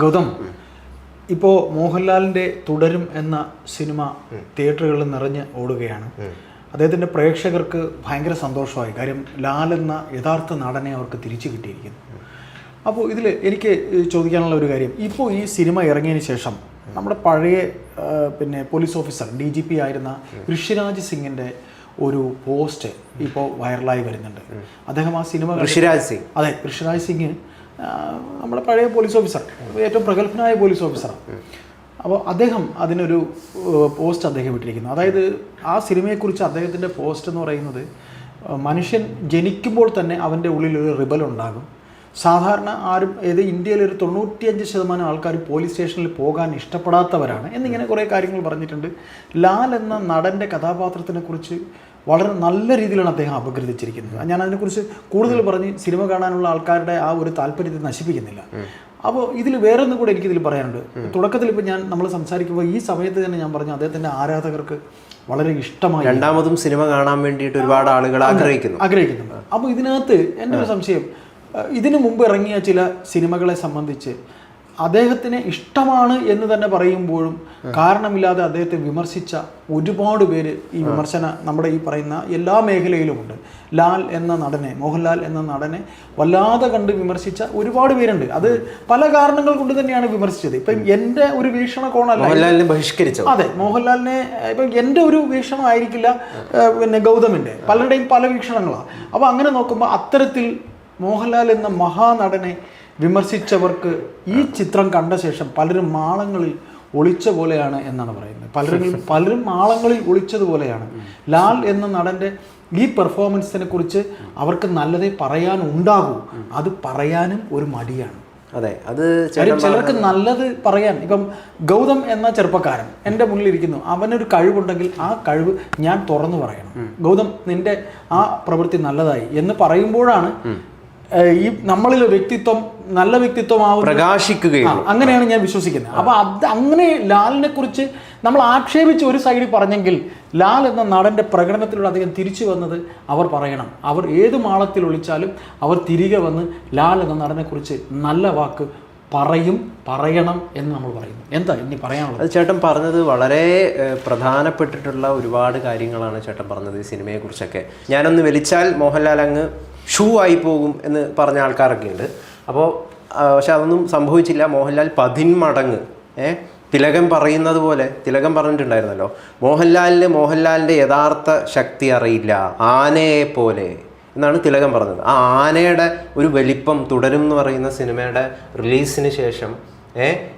ഗൗതം ഇപ്പോ മോഹൻലാലിന്റെ തുടരും എന്ന സിനിമ തിയേറ്ററുകളിൽ നിറഞ്ഞ് ഓടുകയാണ്. അദ്ദേഹത്തിന്റെ പ്രേക്ഷകർക്ക് ഭയങ്കര സന്തോഷമായി. കാര്യം ലാൽ എന്ന യഥാർത്ഥ നടനെ അവർക്ക് തിരിച്ചു കിട്ടിയിരിക്കുന്നു. അപ്പോൾ ഇതിൽ എനിക്ക് ചോദിക്കാനുള്ള ഒരു കാര്യം ഇപ്പോൾ ഈ സിനിമ ഇറങ്ങിയതിന് ശേഷം നമ്മുടെ പഴയ പിന്നെ police officer D G P ആയിരുന്ന ഋഷിരാജ് സിംഗിന്റെ ഒരു പോസ്റ്റ് ഇപ്പോൾ വൈറലായി വരുന്നുണ്ട്. അദ്ദേഹം ആ സിനിമ ഋഷിരാജ് സിംഗ്. അതെ ഋഷിരാജ് സിംഗ് നമ്മുടെ പഴയ പോലീസ് ഓഫീസർ ഏറ്റവും പ്രഗത്ഭനായ പോലീസ് ഓഫീസറാണ് അപ്പോൾ അദ്ദേഹം അതിനൊരു പോസ്റ്റ് അദ്ദേഹം ഇട്ടിരിക്കുന്നു. അതായത് ആ സിനിമയെക്കുറിച്ച് അദ്ദേഹത്തിന്റെ പോസ്റ്റ് എന്ന് പറയുന്നത് മനുഷ്യൻ ജനിക്കുമ്പോൾ തന്നെ അവന്റെ ഉള്ളിൽ ഒരു റിബൽ ഉണ്ടാകും. സാധാരണ ആരും ഏത് ഇന്ത്യയിൽ ഒരു തൊണ്ണൂറ്റിയഞ്ച് ശതമാനം ആൾക്കാർ പോലീസ് സ്റ്റേഷനിൽ പോകാൻ ഇഷ്ടപ്പെടാത്തവരാണ് എന്നിങ്ങനെ കുറേ കാര്യങ്ങൾ പറഞ്ഞിട്ടുണ്ട്. ലാൽ എന്ന നടന്റെ കഥാപാത്രത്തിനെ കുറിച്ച് വളരെ നല്ല രീതിയിലാണ് അദ്ദേഹം അപഗ്രഥിച്ചിരിക്കുന്നത്. ഞാൻ അതിനെക്കുറിച്ച് കൂടുതൽ പറഞ്ഞ് സിനിമ കാണാനുള്ള ആൾക്കാരുടെ ആ ഒരു താല്പര്യത്തെ നശിപ്പിക്കുന്നില്ല. അപ്പോൾ ഇതിൽ വേറെ ഒന്നും കൂടെ എനിക്കിതിൽ പറയാനുണ്ട്. തുടക്കത്തിൽ ഇപ്പോൾ ഞാൻ നമ്മൾ സംസാരിക്കുമ്പോൾ ഈ സമയത്ത് തന്നെ ഞാൻ പറഞ്ഞു അദ്ദേഹത്തിന്റെ ആരാധകർക്ക് വളരെ ഇഷ്ടമായി. രണ്ടാമതും സിനിമ കാണാൻ വേണ്ടിയിട്ട് ഒരുപാട് ആളുകൾ ആഗ്രഹിക്കുന്നു. ആഗ്രഹിക്കുന്നുണ്ട്. അപ്പോൾ ഇതിനകത്ത് എന്റെ ഒരു സംശയം ഇതിനു മുമ്പ് ഇറങ്ങിയ ചില സിനിമകളെ സംബന്ധിച്ച് അദ്ദേഹത്തിന് ഇഷ്ടമാണ് എന്ന് തന്നെ പറയുമ്പോഴും കാരണമില്ലാതെ അദ്ദേഹത്തെ വിമർശിച്ച ഒരുപാട് പേര് ഈ വിമർശന നമ്മുടെ ഈ പറയുന്ന എല്ലാ മേഖലയിലുമുണ്ട്. ലാൽ എന്ന നടനെ മോഹൻലാൽ എന്ന നടനെ വല്ലാതെ കണ്ട് വിമർശിച്ച ഒരുപാട് പേരുണ്ട്. അത് പല കാരണങ്ങൾ കൊണ്ട് തന്നെയാണ് വിമർശിച്ചത്. ഇപ്പം എന്റെ ഒരു വീക്ഷണകോണല്ല ബഹിഷ്കരിച്ചു അതെ മോഹൻലാലിനെ ഇപ്പം എന്റെ ഒരു വീക്ഷണം ആയിരിക്കില്ല പിന്നെ ഗൗതമിന്റെ. പലരുടെയും പല വീക്ഷണങ്ങളാണ്. അപ്പോൾ അങ്ങനെ നോക്കുമ്പോൾ അത്തരത്തിൽ മോഹൻലാൽ എന്ന മഹാനടനെ വിമർശിച്ചവർക്ക് ഈ ചിത്രം കണ്ട ശേഷം പലരും മാളങ്ങളിൽ ഒളിച്ച പോലെയാണ് എന്നാണ് പറയുന്നത്. പലരും പലരും മാളങ്ങളിൽ ഒളിച്ചതുപോലെയാണ് ലാൽ എന്ന നടന്റെ ഈ പെർഫോമൻസിനെ കുറിച്ച് അവർക്ക് നല്ലതേ പറയാനുണ്ടാകൂ അത് പറയാനും ഒരു മടിയാണ്. അതെ അത് ചിലർക്ക് നല്ലത് പറയാൻ ഇപ്പം ഗൗതം എന്ന ചെറുപ്പക്കാരൻ എന്റെ മുന്നിൽ ഇരിക്കുന്നു അവനൊരു കഴിവുണ്ടെങ്കിൽ ആ കഴിവ് ഞാൻ തുറന്നു പറയണം. ഗൗതം നിന്റെ ആ പ്രവൃത്തി നല്ലതായി എന്ന് പറയുമ്പോഴാണ് ഈ നമ്മളിൽ വ്യക്തിത്വം നല്ല വ്യക്തിത്വമാവും പ്രകാശിക്കുകയും അങ്ങനെയാണ് ഞാൻ വിശ്വസിക്കുന്നത്. അപ്പൊ അത് അങ്ങനെ ലാലിനെ കുറിച്ച് നമ്മൾ ആക്ഷേപിച്ച് ഒരു സൈഡിൽ പറഞ്ഞെങ്കിൽ ലാൽ എന്ന നടന്റെ പ്രകടനത്തിലൂടെ അദ്ദേഹം തിരിച്ചു വന്നത് അവർ പറയണം. അവർ ഏത് മാളത്തിൽ ഒളിച്ചാലും അവർ തിരികെ വന്ന് ലാൽ എന്ന നടനെ കുറിച്ച് നല്ല വാക്ക് പറയും പറയണം എന്ന് നമ്മൾ പറയുന്നു. എന്താ ഇനി പറയാനുള്ളത്? അത് ചേട്ടൻ പറഞ്ഞത് വളരെ പ്രധാനപ്പെട്ടിട്ടുള്ള ഒരുപാട് കാര്യങ്ങളാണ് ചേട്ടൻ പറഞ്ഞത് ഈ സിനിമയെക്കുറിച്ചൊക്കെ. ഞാനൊന്ന് വലിച്ചാൽ മോഹൻലാൽ അങ്ങ് ഷൂ ആയി പോകും എന്ന് പറഞ്ഞ ആൾക്കാരൊക്കെ ഉണ്ട് അപ്പോൾ പക്ഷെ അതൊന്നും സംഭവിച്ചില്ല. മോഹൻലാൽ പതിന്മടങ്ങ് ഏ തിലകൻ പറയുന്നത് പോലെ തിലകൻ പറഞ്ഞിട്ടുണ്ടായിരുന്നല്ലോ മോഹൻലാലിന് മോഹൻലാലിന്റെ യഥാർത്ഥ ശക്തി അറിയില്ല. ആനയെ പോലെ എന്നാണ് തിലകൻ പറഞ്ഞത്. ആ ആനയുടെ ഒരു വലിപ്പം തുടരും എന്ന് പറയുന്ന സിനിമയുടെ റിലീസിന് ശേഷം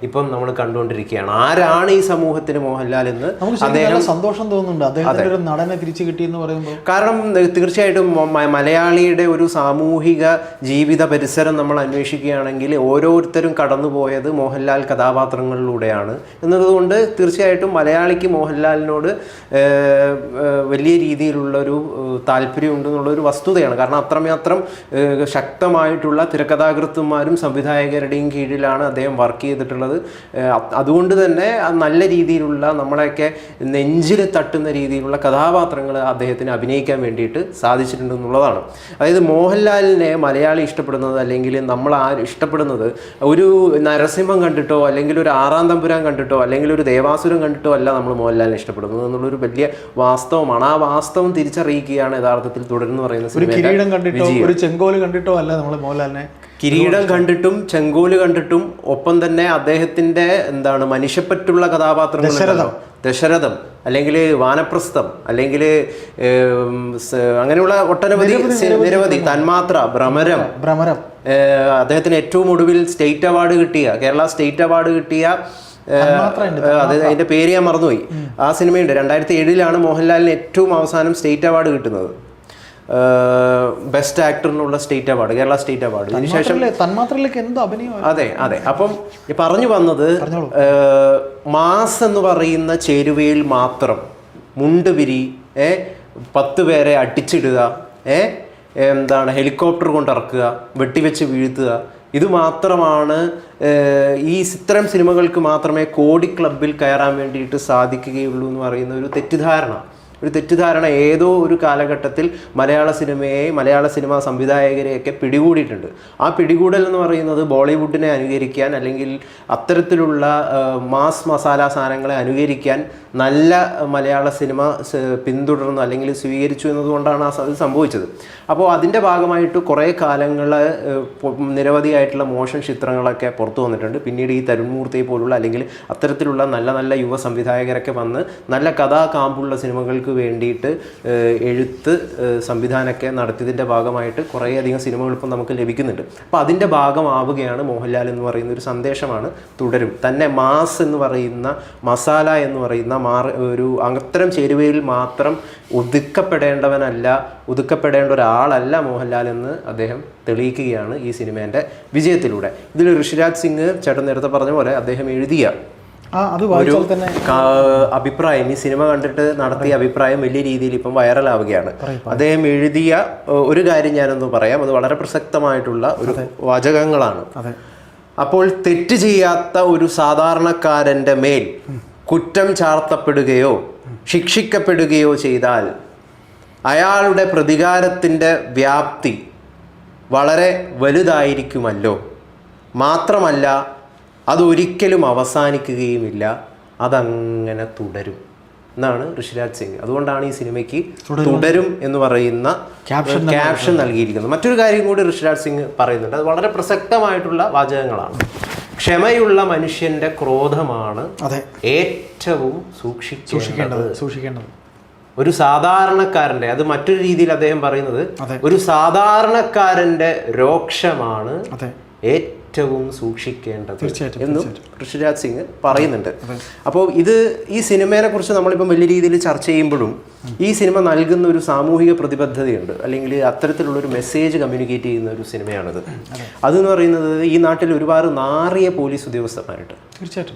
ഇപ്പം നമ്മൾ കണ്ടുകൊണ്ടിരിക്കുകയാണ്. ആരാണ് ഈ സമൂഹത്തിന് മോഹൻലാൽ എന്ന് അദ്ദേഹം സന്തോഷം തോന്നുന്നുണ്ട്. ഒരു നടനെ തിരിച്ചു കിട്ടിയെന്ന് പറയുമ്പോൾ. കാരണം തീർച്ചയായിട്ടും മലയാളിയുടെ ഒരു സാമൂഹിക ജീവിത പരിസരം നമ്മൾ അന്വേഷിക്കുകയാണെങ്കിൽ ഓരോരുത്തരും കടന്നുപോയത് മോഹൻലാൽ കഥാപാത്രങ്ങളിലൂടെയാണ്. എന്നതുകൊണ്ട് തീർച്ചയായിട്ടും മലയാളിക്ക് മോഹൻലാലിനോട് വലിയ രീതിയിലുള്ള വലിയ രീതിയിലുള്ളൊരു ഏഹ്, താല്പര്യമുണ്ട് എന്നുള്ളൊരു വസ്തുതയാണ്. കാരണം അത്രമാത്രം ശക്തമായിട്ടുള്ള തിരക്കഥാകൃത്തുമാരും സംവിധായകരുടെയും കീഴിലാണ് അദ്ദേഹം വർക്ക് ചെയ്തിട്ടുള്ളത്. അതുകൊണ്ട് തന്നെ നല്ല രീതിയിലുള്ള നമ്മളെയൊക്കെ നെഞ്ചിൽ തട്ടുന്ന രീതിയിലുള്ള കഥാപാത്രങ്ങൾ അദ്ദേഹത്തിന് അഭിനയിക്കാൻ വേണ്ടിയിട്ട് സാധിച്ചിട്ടുണ്ട് എന്നുള്ളതാണ് അതായത് മോഹൻലാലിനെ മലയാളി ഇഷ്ടപ്പെടുന്നത് അല്ലെങ്കിൽ നമ്മൾ ആ ഇഷ്ടപ്പെടുന്നത് ഒരു നരസിംഹം കണ്ടിട്ടോ അല്ലെങ്കിൽ ഒരു ആറാം തമ്പുരാൻ കണ്ടിട്ടോ അല്ലെങ്കിൽ ഒരു ദേവാസുരം കണ്ടിട്ടോ അല്ല നമ്മൾ മോഹൻലാലിനെ ഇഷ്ടപ്പെടുന്നത് എന്നുള്ളൊരു വലിയ വാസ്തവമാണ്. ആ വാസ്തവം തിരിച്ചറിയിക്കുകയാണ് യഥാർത്ഥത്തിൽ തുടരുന്നു പറയുന്ന ഒരു കിരീടം കണ്ടിട്ടോ ഒരു ചെങ്കോൽ കണ്ടിട്ടോ അല്ല നമ്മൾ മോഹൻലാലിനെ? കിരീടം കണ്ടിട്ടും ചെങ്കോൽ കണ്ടിട്ടും ഒപ്പം തന്നെ അദ്ദേഹത്തിന്റെ എന്താണ് മനുഷ്യപ്പറ്റുള്ള കഥാപാത്രങ്ങൾ. ദശരഥം. അല്ലെങ്കിൽ വാനപ്രസ്ഥം അല്ലെങ്കിൽ അങ്ങനെയുള്ള ഒട്ടനവധി നിരവധി തന്മാത്ര ഭ്രമരം. ഭ്രമരം. അദ്ദേഹത്തിന് ഏറ്റവും ഒടുവിൽ സ്റ്റേറ്റ് അവാർഡ് കിട്ടിയ കേരള സ്റ്റേറ്റ് അവാർഡ് കിട്ടിയ അത് അതിന്റെ പേര് ഞാൻ മറന്നുപോയി. ആ സിനിമയുണ്ട്. രണ്ടായിരത്തി ഏഴിലാണ് മോഹൻലാലിന് ഏറ്റവും അവസാനം സ്റ്റേറ്റ് അവാർഡ് കിട്ടുന്നത്. Best ആക്ടറിനുള്ള state award Kerala state award അതിനുശേഷം തന്മാത്രയിലെ- തന്മാത്രയിലേക്ക് എന്തോ അഭിനയം അതെ അതെ. അപ്പം പറഞ്ഞു വന്നത് മാസ് എന്ന് പറയുന്ന ചേരുവയിൽ മാത്രം മുണ്ട് വിരി ഏ പത്ത് പേരെ അടിച്ചിടുക ഏ എന്താണ് ഹെലികോപ്റ്റർ കൊണ്ടിറക്കുക വെട്ടിവെച്ച് വീഴ്ത്തുക ഇത് മാത്രമാണ് ഈ ഇത്തരം സിനിമകൾക്ക് മാത്രമേ കോടി ക്ലബിൽ കയറാൻ വേണ്ടിയിട്ട് സാധിക്കുകയുള്ളൂ എന്ന് പറയുന്ന ഒരു തെറ്റിദ്ധാരണ. ഒരു തെറ്റിദ്ധാരണ ഏതോ ഒരു കാലഘട്ടത്തിൽ മലയാള സിനിമയെ മലയാള സിനിമാ സംവിധായകരെയൊക്കെ പിടികൂടിയിട്ടുണ്ട്. ആ പിടികൂടൽ എന്ന് പറയുന്നത് ബോളിവുഡിനെ അനുകരിക്കാൻ അല്ലെങ്കിൽ അത്തരത്തിലുള്ള മാസ് മസാല സാധനങ്ങളെ അനുകരിക്കാൻ നല്ല മലയാള സിനിമ പിന്തുടർന്നു അല്ലെങ്കിൽ സ്വീകരിച്ചു എന്നതുകൊണ്ടാണ് ആ അത് സംഭവിച്ചത്. അപ്പോൾ അതിന്റെ ഭാഗമായിട്ട് കുറേ കാലങ്ങൾ നിരവധിയായിട്ടുള്ള മോഷൻ ചിത്രങ്ങളൊക്കെ പുറത്തു വന്നിട്ടുണ്ട്. പിന്നീട് ഈ തരുൺമൂർത്തിയെ പോലുള്ള അല്ലെങ്കിൽ അത്തരത്തിലുള്ള നല്ല നല്ല യുവ സംവിധായകരൊക്കെ വന്ന് നല്ല കഥാ കാമ്പുള്ള സിനിമകൾക്ക് വേണ്ടിയിട്ട് എഴുത്ത് സംവിധാനമൊക്കെ നടത്തിയതിന്റെ ഭാഗമായിട്ട് കുറേയധികം സിനിമകൾ ഇപ്പം നമുക്ക് ലഭിക്കുന്നുണ്ട്. അപ്പോൾ അതിന്റെ ഭാഗമാവുകയാണ് മോഹൻലാൽ എന്ന് പറയുന്ന ഒരു സന്ദേശമാണ് തുടരും. തന്നെ മാസ് എന്ന് പറയുന്ന മസാല എന്ന് പറയുന്ന മാറി ഒരു അത്തരം ചേരുവയിൽ മാത്രം ഒതുക്കപ്പെടേണ്ടവനല്ല ഒതുക്കപ്പെടേണ്ട ഒരാളല്ല മോഹൻലാൽ എന്ന് അദ്ദേഹം തെളിയിക്കുകയാണ് ഈ സിനിമേന്റെ വിജയത്തിലൂടെ. ഇതിൽ ഋഷിരാജ് സിംഗ് ചേട്ടൻ നേരത്തെ പറഞ്ഞ പോലെ അദ്ദേഹം എഴുതിയ കാ- അഭിപ്രായം. ഈ സിനിമ കണ്ടിട്ട് നടത്തിയ അഭിപ്രായം വലിയ രീതിയിൽ ഇപ്പം വൈറലാവുകയാണ്. അദ്ദേഹം എഴുതിയ ഒരു കാര്യം ഞാനൊന്ന് പറയാം. അത് വളരെ പ്രസക്തമായിട്ടുള്ള ഒരു വാചകങ്ങളാണ്. അപ്പോൾ തെറ്റ് ചെയ്യാത്ത ഒരു സാധാരണക്കാരന്റെ മേൽ കുറ്റം ചാർത്തപ്പെടുകയോ ശിക്ഷിക്കപ്പെടുകയോ ചെയ്താൽ അയാളുടെ പ്രതികാരത്തിന്റെ വ്യാപ്തി വളരെ വലുതായിരിക്കുമല്ലോ. മാത്രമല്ല അതൊരിക്കലും അവസാനിക്കുകയുമില്ല അതങ്ങനെ തുടരും. എന്നാണ് ഋഷിരാജ് സിംഗ്. അതുകൊണ്ടാണ് ഈ സിനിമയ്ക്ക് തുടരും. എന്ന് പറയുന്ന ക്യാപ്ഷൻ നൽകിയിരിക്കുന്നത്. മറ്റൊരു കാര്യം കൂടി ഋഷിരാജ് സിംഗ് പറയുന്നുണ്ട്. അത് വളരെ പ്രസക്തമായിട്ടുള്ള വാചകങ്ങളാണ്. ക്ഷമയുള്ള മനുഷ്യന്റെ ക്രോധമാണ് ഏറ്റവും സൂക്ഷിക്കേണ്ടത്. സൂക്ഷിക്കേണ്ടത് ഒരു സാധാരണക്കാരന്റെ അത് മറ്റൊരു രീതിയിൽ അദ്ദേഹം പറയുന്നത് ഒരു സാധാരണക്കാരന്റെ രോക്ഷമാണ് അതെ. ഏറ്റവും സൂക്ഷിക്കേണ്ടത് തീർച്ചയായിട്ടും, എന്നും ഋഷിരാജ് സിംഗ് പറയുന്നുണ്ട്. അപ്പോൾ ഇത് ഈ സിനിമയെ കുറിച്ച് നമ്മളിപ്പം വലിയ രീതിയിൽ ചർച്ച ചെയ്യുമ്പോഴും ഈ സിനിമ നൽകുന്ന ഒരു സാമൂഹിക പ്രതിബദ്ധതയുണ്ട്. അല്ലെങ്കിൽ അത്തരത്തിലുള്ള ഒരു മെസ്സേജ് കമ്മ്യൂണിക്കേറ്റ് ചെയ്യുന്ന ഒരു സിനിമയാണിത്. അതെന്ന് പറയുന്നത് ഈ നാട്ടിൽ ഒരുപാട് നാറിയ പോലീസ് ഉദ്യോഗസ്ഥന്മാരുണ്ട്. തീർച്ചയായിട്ടും.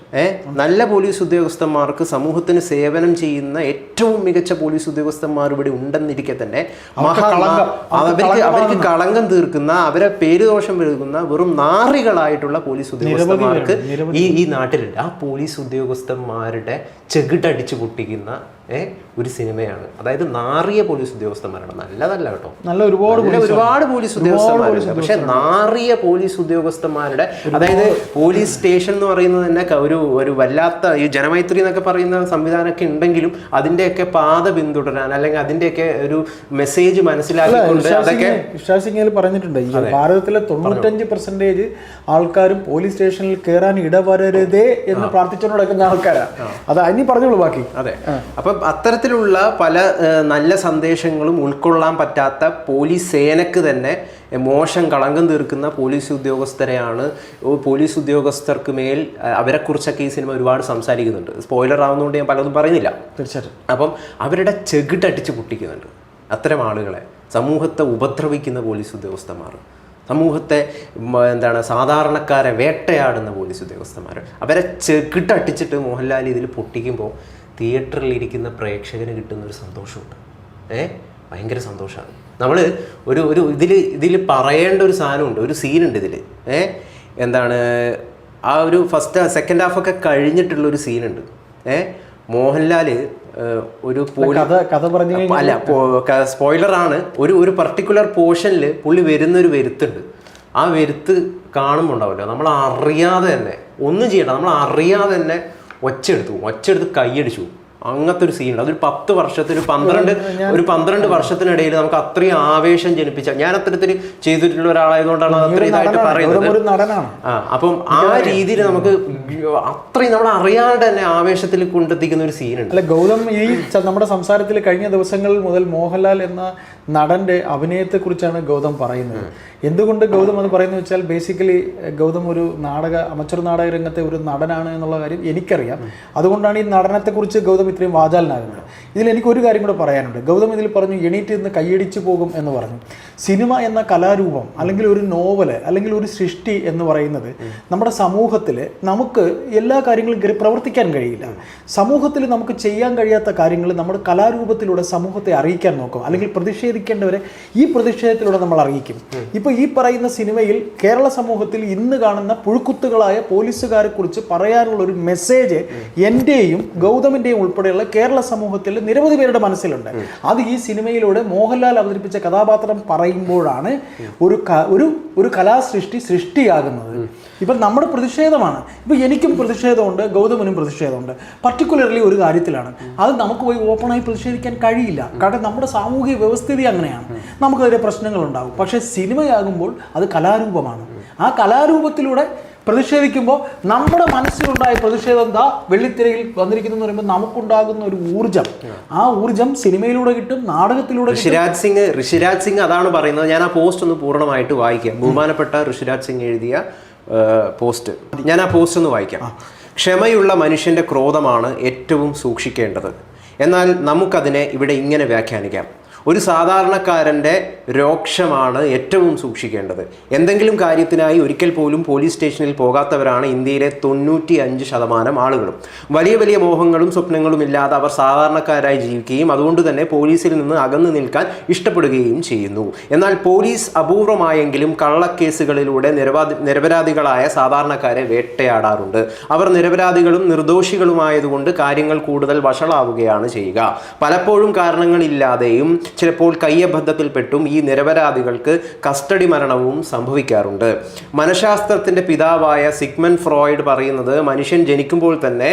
നല്ല പോലീസ് ഉദ്യോഗസ്ഥന്മാർക്ക് സമൂഹത്തിന് സേവനം ചെയ്യുന്ന ഏറ്റവും മികച്ച പോലീസ് ഉദ്യോഗസ്ഥന്മാർ ഇവിടെ ഉണ്ടെന്നിരിക്കെ തന്നെ. അവർക്ക് അവർക്ക് കളങ്കം തീർക്കുന്ന അവരെ പേരുദോഷം വരുന്ന വെറും നാറികളായിട്ടുള്ള പോലീസ് ഉദ്യോഗസ്ഥന്മാർക്ക് ഈ ഈ നാട്ടിലുണ്ട്. ആ പോലീസ് ഉദ്യോഗസ്ഥന്മാരുടെ ചെകിട്ടടിച്ചു പൊട്ടിക്കുന്ന ഒരു സിനിമയാണ്. അതായത് നാറിയ പോലീസ് ഉദ്യോഗസ്ഥന്മാരാണ് നല്ലതല്ല കേട്ടോ. നല്ല ഒരുപാട് ഒരുപാട് പോലീസ് ഉദ്യോഗസ്ഥന്മാരുണ്ട്. പക്ഷെ നാറിയ പോലീസ് ഉദ്യോഗസ്ഥന്മാരുടെ അതായത് പോലീസ് സ്റ്റേഷൻ എന്ന് പറയുന്നത് തന്നെ ഒരു ഒരു വല്ലാത്ത ഈ ജനമൈത്രി എന്നൊക്കെ പറയുന്ന സംവിധാനമൊക്കെ ഉണ്ടെങ്കിലും അതിന്റെയൊക്കെ പാത പിന്തുടരാൻ അല്ലെങ്കിൽ അതിന്റെയൊക്കെ ഒരു മെസ്സേജ് മനസ്സിലാക്കിക്കൊണ്ട് അതൊക്കെ വിശ്വാസ് പറഞ്ഞിട്ടുണ്ട്. ഭാരതത്തിലെ തൊണ്ണൂറ്റഞ്ച് പെർസെന്റേജ് ആൾക്കാരും പോലീസ് സ്റ്റേഷനിൽ കയറാൻ ഇടവരരുതേ എന്ന് പ്രാർത്ഥിച്ചുകൊണ്ട് നടക്കുന്ന ആൾക്കാരാണ് അത് ഇനി പറഞ്ഞോളൂ ബാക്കി. അതെ. അപ്പം അത്തരത്തിലുള്ള പല നല്ല സന്ദേശങ്ങളും ഉൾക്കൊള്ളാൻ പറ്റാത്ത പോലീസ് സേനക്ക് തന്നെ മോശം കളങ്കം തീർക്കുന്ന പോലീസ് ഉദ്യോഗസ്ഥരെയാണ് പോലീസ് ഉദ്യോഗസ്ഥർക്ക് മേൽ അവരെക്കുറിച്ചൊക്കെ ഈ സിനിമ ഒരുപാട് സംസാരിക്കുന്നുണ്ട്. സ്പോയിലർ ആവുന്നതുകൊണ്ട് ഞാൻ പലതും പറയുന്നില്ല. തീർച്ചയായിട്ടും. അപ്പം അവരുടെ ചെകിട്ടടിച്ച് പൊട്ടിക്കുന്നുണ്ട് അത്തരം ആളുകളെ. സമൂഹത്തെ ഉപദ്രവിക്കുന്ന പോലീസ് ഉദ്യോഗസ്ഥന്മാർ. സമൂഹത്തെ എന്താണ് സാധാരണക്കാരെ വേട്ടയാടുന്ന പോലീസ് ഉദ്യോഗസ്ഥന്മാർ. അവരെ ചെകിട്ടടിച്ചിട്ട് മോഹൻലാൽ ഇതിൽ പൊട്ടിക്കുമ്പോൾ തിയേറ്ററിൽ ഇരിക്കുന്ന പ്രേക്ഷകന് കിട്ടുന്ന ഒരു സന്തോഷമുണ്ട്. ഏ? ഭയങ്കര സന്തോഷമാണ്. നമ്മൾ ഒരു ഒരു ഇതിൽ ഇതിൽ പറയേണ്ട ഒരു സാധനമുണ്ട്. ഒരു സീനുണ്ട് ഇതിൽ ഏ? എന്താണ് ആ ഒരു ഫസ്റ്റ് സെക്കൻഡ് ഹാഫൊക്കെ കഴിഞ്ഞിട്ടുള്ള ഒരു സീനുണ്ട്. ഏ? മോഹൻലാൽ ഒരു അല്ല സ്പോയിലറാണ്. ഒരു ഒരു പർട്ടിക്കുലർ പോർഷനിൽ പുള്ളി വരുന്നൊരു വരുത്തുണ്ട്. ആ വരുത്ത് കാണുമ്പോൾ ഉണ്ടാവില്ല. നമ്മൾ അറിയാതെ തന്നെ. ഒന്നും ചെയ്യണ്ട. നമ്മൾ അറിയാതെ തന്നെ ഒച്ചെടുത്തു ഒച്ചെടുത്ത് കൈയടിച്ചു. അങ്ങനത്തെ ഒരു സീനുണ്ട് അതൊരു പത്ത് വർഷത്തിന് പന്ത്രണ്ട് ഒരു പന്ത്രണ്ട് വർഷത്തിനിടയിൽ നമുക്ക് അത്രയും ആവേശം ജനിപ്പിച്ച ഞാൻ അത്തരത്തിൽ ചെയ്തിട്ടുള്ള ഒരാളായതുകൊണ്ടാണ് അത് അത്രയും ഇതായിട്ട് പറയുന്നത്. ആ അപ്പം ആ രീതിയിൽ നമുക്ക് അത്രയും നമ്മൾ അറിയാണ്ട് തന്നെ ആവേശത്തിൽ കൊണ്ടെത്തിക്കുന്ന ഒരു സീനുണ്ട് അല്ല ഗൗതം ഈ നമ്മുടെ സംസാരത്തിൽ കഴിഞ്ഞ ദിവസങ്ങളിൽ മുതൽ മോഹൻലാൽ എന്ന നടന്റെ അഭിനയത്തെക്കുറിച്ചാണ് ഗൗതം പറയുന്നത്. എന്തുകൊണ്ട് ഗൗതം അത് പറയുന്നത് വെച്ചാൽ ബേസിക്കലി ഗൗതം ഒരു നാടക അമച്ചർ നാടക രംഗത്തെ ഒരു നടനാണ് എന്നുള്ള കാര്യം എനിക്കറിയാം. അതുകൊണ്ടാണ് ഈ നടനത്തെക്കുറിച്ച് ഗൗതം ഇത്രയും വാചാലനാകുന്നത്. ഇതിൽ എനിക്ക് ഒരു കാര്യം കൂടെ പറയാനുണ്ട്. ഗൗതം ഇതിൽ പറഞ്ഞു എണീറ്റ് നിന്ന് കൈയടിച്ചു പോകും എന്ന് പറഞ്ഞു. സിനിമ എന്ന കലാരൂപം അല്ലെങ്കിൽ ഒരു നോവൽ അല്ലെങ്കിൽ ഒരു സൃഷ്ടി എന്ന് പറയുന്നത് നമ്മുടെ സമൂഹത്തിൽ നമുക്ക് എല്ലാ കാര്യങ്ങളും പ്രവർത്തിക്കാൻ കഴിയില്ല. സമൂഹത്തിൽ നമുക്ക് ചെയ്യാൻ കഴിയാത്ത കാര്യങ്ങൾ നമ്മുടെ കലാരൂപത്തിലൂടെ സമൂഹത്തെ അറിയിക്കാൻ നോക്കും. അല്ലെങ്കിൽ പ്രതിഷേധ പ്രതിഷേധിക്കേണ്ടവരെ ഈ പ്രതിഷേധത്തിലൂടെ നമ്മൾ അറിയിക്കും. ഇപ്പൊ ഈ പറയുന്ന സിനിമയിൽ കേരള സമൂഹത്തിൽ ഇന്ന് കാണുന്ന പുഴുക്കുത്തുകളായ പോലീസുകാരെ കുറിച്ച് പറയാനുള്ള ഒരു മെസ്സേജ് എന്റെയും ഗൗതമിന്റെയും ഉൾപ്പെടെയുള്ള കേരള സമൂഹത്തിൽ നിരവധി പേരുടെ മനസ്സിലുണ്ട്. അത് ഈ സിനിമയിലൂടെ മോഹൻലാൽ അവതരിപ്പിച്ച കഥാപാത്രം പറയുമ്പോഴാണ് ഒരു ഒരു ഒരു കലാസൃഷ്ടി സൃഷ്ടിയാകുന്നത്. ഇപ്പം നമ്മുടെ പ്രതിഷേധമാണ്. ഇപ്പം എനിക്കും പ്രതിഷേധമുണ്ട് ഗൗതമനും പ്രതിഷേധമുണ്ട്. പർട്ടിക്കുലർലി ഒരു കാര്യത്തിലാണ്. അത് നമുക്ക് പോയി ഓപ്പണായി പ്രതിഷേധിക്കാൻ കഴിയില്ല. കാരണം നമ്മുടെ സാമൂഹിക വ്യവസ്ഥിതി അങ്ങനെയാണ്. നമുക്കതിലെ പ്രശ്നങ്ങളുണ്ടാകും പക്ഷേ സിനിമയാകുമ്പോൾ അത് കലാരൂപമാണ്. ആ കലാരൂപത്തിലൂടെ പ്രതിഷേധിക്കുമ്പോൾ നമ്മുടെ മനസ്സിലുണ്ടായ പ്രതിഷേധം എന്താ? വെള്ളിത്തിരയിൽ വന്നിരിക്കുന്നു എന്ന് പറയുമ്പോൾ നമുക്കുണ്ടാകുന്ന ഒരു ഊർജം ആ ഊർജം സിനിമയിലൂടെ കിട്ടും നാടകത്തിലൂടെ. ഋഷിരാജ് സിംഗ് ഋഷിരാജ് സിംഗ് അതാണ് പറയുന്നത്. ഞാൻ ആ പോസ്റ്റ് ഒന്ന് പൂർണമായിട്ട് വായിക്കാം. ബഹുമാനപ്പെട്ട ഋഷിരാജ് സിംഗ് എഴുതിയ പോസ്റ്റ് ഞാൻ ആ പോസ്റ്റ് ഒന്ന് വായിക്കാം. ക്ഷമയുള്ള മനുഷ്യന്റെ ക്രോധമാണ് ഏറ്റവും സൂക്ഷിക്കേണ്ടത്. എന്നാൽ നമുക്കതിനെ ഇവിടെ ഇങ്ങനെ വ്യാഖ്യാനിക്കാം. ഒരു സാധാരണക്കാരന്റെ രോക്ഷമാണ് ഏറ്റവും സൂക്ഷിക്കേണ്ടത്. എന്തെങ്കിലും കാര്യത്തിനായി ഒരിക്കൽ പോലും പോലീസ് സ്റ്റേഷനിൽ പോകാത്തവരാണ് ഇന്ത്യയിലെ തൊണ്ണൂറ്റി അഞ്ച് ശതമാനം ആളുകളും. വലിയ വലിയ മോഹങ്ങളും സ്വപ്നങ്ങളും ഇല്ലാതെ അവർ സാധാരണക്കാരായി ജീവിക്കുകയും അതുകൊണ്ട് തന്നെ പോലീസിൽ നിന്ന് അകന്നു നിൽക്കാൻ ഇഷ്ടപ്പെടുകയും ചെയ്യുന്നു. എന്നാൽ പോലീസ് അപൂർവമായെങ്കിലും കള്ളക്കേസുകളിലൂടെ നിരപരാധികളായ സാധാരണക്കാരെ വേട്ടയാടാറുണ്ട്. അവർ നിരപരാധികളും നിർദോഷികളുമായതുകൊണ്ട് കാര്യങ്ങൾ കൂടുതൽ വഷളാവുകയാണ് ചെയ്യുക. പലപ്പോഴും കാരണങ്ങളില്ലാതെയും ചിലപ്പോൾ കയ്യബദ്ധത്തിൽപ്പെട്ടും ഈ നിരപരാധികൾക്ക് കസ്റ്റഡി മരണവും സംഭവിക്കാറുണ്ട്. മനഃശാസ്ത്രത്തിന്റെ പിതാവായ സിഗ്മൻ ഫ്രോയിഡ് പറയുന്നത് മനുഷ്യൻ ജനിക്കുമ്പോൾ തന്നെ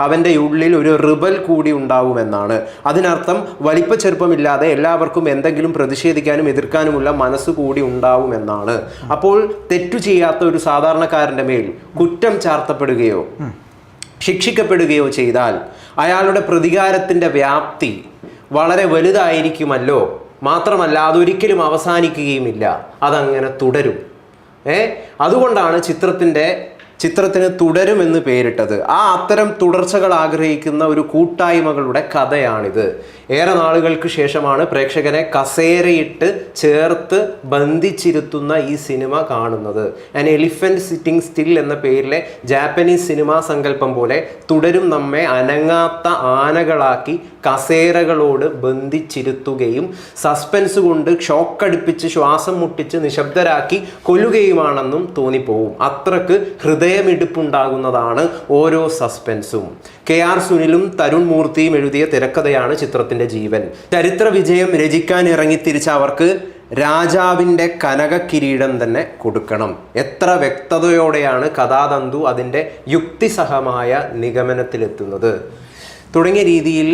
അവന്റെ ഉള്ളിൽ ഒരു റിബൽ കൂടി ഉണ്ടാവുമെന്നാണ്. അതിനർത്ഥം വലിപ്പ ചെറുപ്പമില്ലാതെ എല്ലാവർക്കും എന്തെങ്കിലും പ്രതിഷേധിക്കാനും എതിർക്കാനുമുള്ള മനസ്സ് കൂടി ഉണ്ടാവുമെന്നാണ്. അപ്പോൾ തെറ്റു ചെയ്യാത്ത ഒരു സാധാരണക്കാരന്റെ മേൽ കുറ്റം ചാർത്തപ്പെടുകയോ ശിക്ഷിക്കപ്പെടുകയോ ചെയ്താൽ അയാളുടെ പ്രതികാരത്തിന്റെ വ്യാപ്തി വളരെ വലുതായിരിക്കുമല്ലോ. മാത്രമല്ല അതൊരിക്കലും അവസാനിക്കുകയുമില്ല. അതങ്ങനെ തുടരും. ഏ? അതുകൊണ്ടാണ് ചിത്രത്തിന്റെ ചിത്രത്തിന് തുടരുമെന്ന് പേരിട്ടത്. ആ അത്തരം തുടർച്ചകൾ ആഗ്രഹിക്കുന്ന ഒരു കൂട്ടായ്മകളുടെ കഥയാണിത്. ഏറെ നാളുകൾക്ക് ശേഷമാണ് പ്രേക്ഷകനെ കസേരയിട്ട് ചേർത്ത് ബന്ധിച്ചിരുത്തുന്ന ഈ സിനിമ കാണുന്നത്. ആൻ എലിഫന്റ് സിറ്റിംഗ് സ്റ്റിൽ എന്ന പേരിലെ ജാപ്പനീസ് സിനിമാ സങ്കല്പം പോലെ തുടരും നമ്മെ അനങ്ങാത്ത ആനകളാക്കി കസേരകളോട് ബന്ധിച്ചിരുത്തുകയും സസ്പെൻസ് കൊണ്ട് ഷോക്കടുപ്പിച്ച് ശ്വാസം മുട്ടിച്ച് നിശബ്ദരാക്കി കൊല്ലുകയുമാണെന്നും തോന്നിപ്പോവും. അത്രയ്ക്ക് ഹൃദയമിടിപ്പുണ്ടാകുന്നതാണ് ഓരോ സസ്പെൻസും. കെ ആർ സുനിലും തരുൺ മൂർത്തിയും എഴുതിയ തിരക്കഥയാണ് ചിത്രത്തിന്റെ ജീവൻ. ചരിത്ര വിജയം രചിക്കാൻ ഇറങ്ങി തിരിച്ച അവർക്ക് രാജാവിന്റെ കനക കിരീടം തന്നെ കൊടുക്കണം. എത്ര വ്യക്തതയോടെയാണ് കഥാതന്തു അതിന്റെ യുക്തിസഹമായ നിഗമനത്തിലെത്തുന്നത്. തുടങ്ങിയ രീതിയിൽ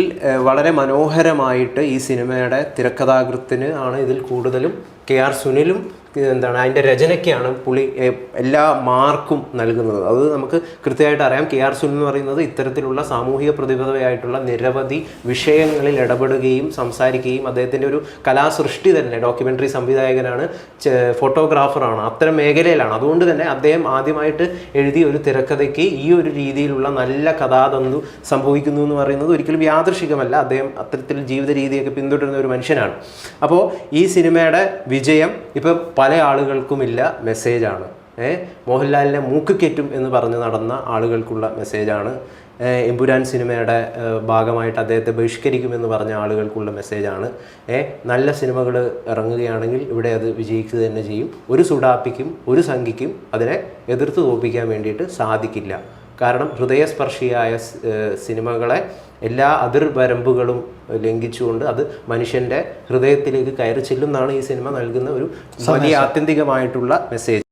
വളരെ മനോഹരമായിട്ട് ഈ സിനിമയുടെ തിരക്കഥാകൃത്തിന് ആണ് ഇതിൽ കൂടുതലും കെ ആർ സുനിലും എന്താണ്? അതിന്റെ രചനയ്ക്കാണ് പുള്ളി എല്ലാ മാർക്കും നൽകുന്നത്. അത് നമുക്ക് കൃത്യമായിട്ട് അറിയാം. കെ ആർ സുനിൽ എന്ന് പറയുന്നത് ഇത്തരത്തിലുള്ള സാമൂഹിക പ്രതിബദ്ധതയായിട്ടുള്ള നിരവധി വിഷയങ്ങളിൽ ഇടപെടുകയും സംസാരിക്കുകയും അദ്ദേഹത്തിന്റെ ഒരു കലാസൃഷ്ടി തന്നെ ഡോക്യുമെന്ററി സംവിധായകനാണ് ഫോട്ടോഗ്രാഫറാണ് അത്തരം മേഖലയിലാണ്. അതുകൊണ്ട് തന്നെ അദ്ദേഹം ആദ്യമായിട്ട് എഴുതിയ ഒരു തിരക്കഥയ്ക്ക് ഈ ഒരു രീതിയിലുള്ള നല്ല കഥാതന്തു സംഭവിക്കുന്നു എന്ന് പറയുന്നത് ഒരിക്കലും യാദൃശികമല്ല. അദ്ദേഹം അത്തരത്തിൽ ജീവിത രീതിയൊക്കെ പിന്തുടരുന്ന ഒരു മനുഷ്യനാണ്. അപ്പോൾ ഈ സിനിമയുടെ വിജയം ഇപ്പം പല ആളുകൾക്കുമില്ല മെസ്സേജാണ്. ഏ മോഹൻലാലിനെ മൂക്ക് കെറ്റും എന്ന് പറഞ്ഞ് നടന്ന ആളുകൾക്കുള്ള മെസ്സേജാണ്. എമ്പുരാൻ സിനിമയുടെ ഭാഗമായിട്ട് അദ്ദേഹത്തെ ബഹിഷ്കരിക്കുമെന്ന് പറഞ്ഞ ആളുകൾക്കുള്ള മെസ്സേജാണ്. ഏ നല്ല സിനിമകൾ ഇറങ്ങുകയാണെങ്കിൽ ഇവിടെ അത് വിജയിക്കുക തന്നെ ചെയ്യും. ഒരു സുഡാപ്പിക്കും ഒരു സംഘിക്കും അതിനെ എതിർത്ത് തോൽപ്പിക്കാൻ വേണ്ടിയിട്ട് സാധിക്കില്ല. കാരണം ഹൃദയസ്പർശിയായ സിനിമകളെ എല്ലാ അതിർവരമ്പുകളും ലംഘിച്ചുകൊണ്ട് അത് മനുഷ്യന്റെ ഹൃദയത്തിലേക്ക് കയറി ചെല്ലുന്നതാണ് ഈ സിനിമ നൽകുന്ന ഒരു വലിയ ആത്യന്തികമായിട്ടുള്ള മെസ്സേജ്.